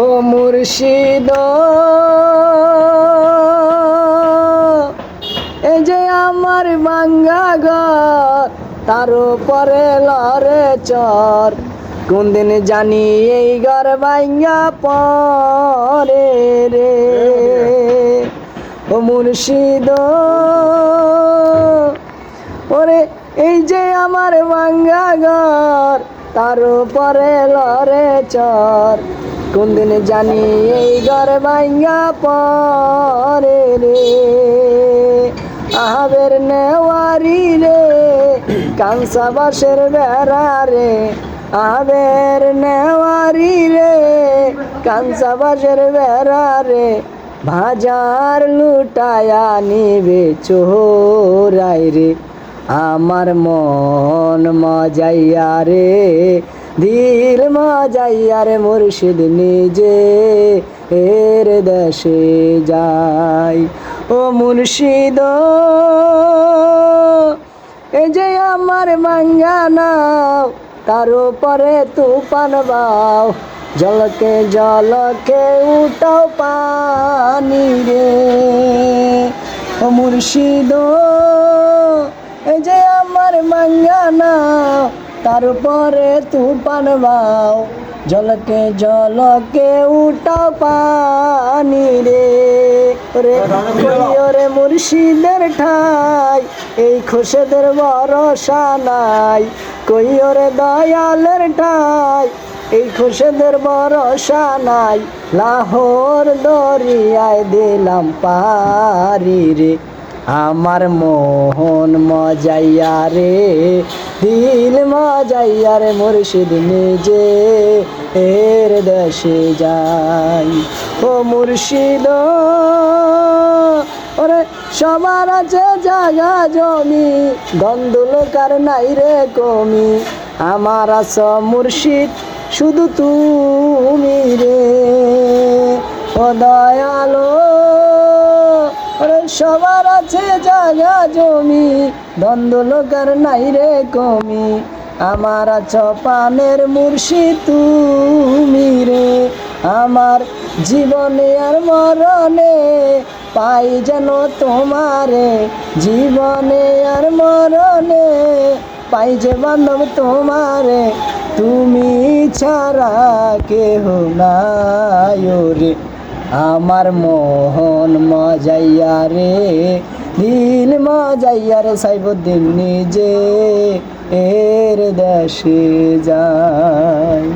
ও মুর্শিদ, এই যে আমার বাঙ্গা ঘর, তার উপরে লরে চর। কোন দিন জানি এই ঘর ভাঙ্গা পরে রে। ও মুর্শিদ, ওরে এই যে আমার ভাঙ্গা ঘর তার উপরে লরে চর। কোন দিন জানি এই ঘর ভাঙ্গা পরে রে। আহাবের নেওয়ারি রে কাংসা বাসের বেড়া রে। আহাবের নেওয়ারি রে কাংসা বাসের বেড়া রে। বাজার লুটায়া নিবে চোরাই রে। আমার মন মজাইয়া রে, দিল মজাইয়া রে মুর্শিদ নিজে, এর দেশে যাই। ও মুর্শিদ এই যে আমার মাঙ্গা নাও, তার উপরে তুফান বাও। জলকে জলকে উঠাও পানি রে। ও মুর্শিদ আমার মাঙ্গা নাও, তার উপরে তুফান বাও। জলকে জলকে উঠাও পানি রে রে ওরে মুর্শিদের ঠাই, এই খুশেদের ভরসা নাই। কই ওরে দয়ালের ঠাই, এই খুশেদের ভরসা নাই। লাহোর দরিয়ায় দিলাম পারি রে। আমার মোহন মজাইয়া রে, দিল মজাইয়া রে মুর্শিদ নিজে, এর দেশে যাই। ও মুর্শিদ, ওরে সবার আছে জায়গা জমি গন্ধলকার নাই রে কমি। আমার আস মুর্শিদ, শুধু তুমি রে। ও দয়ালো সবার আছে জায়গা জমি, দ্বন্দ্ব লোকের নাই রে কমি। আমার চপানের মুর্শি তুমি রে। আমার জীবনে আর মরণে পাই যেন তোমারে। জীবনে আর মরণে পাই যে বান্ধব তোমারে। তুমি ছাড়া কেহ রে আমার মোহন মজাইয়া রে দিল মজাইয়া রে সাইবুদ্দিন নিজে এর দেশে যায়।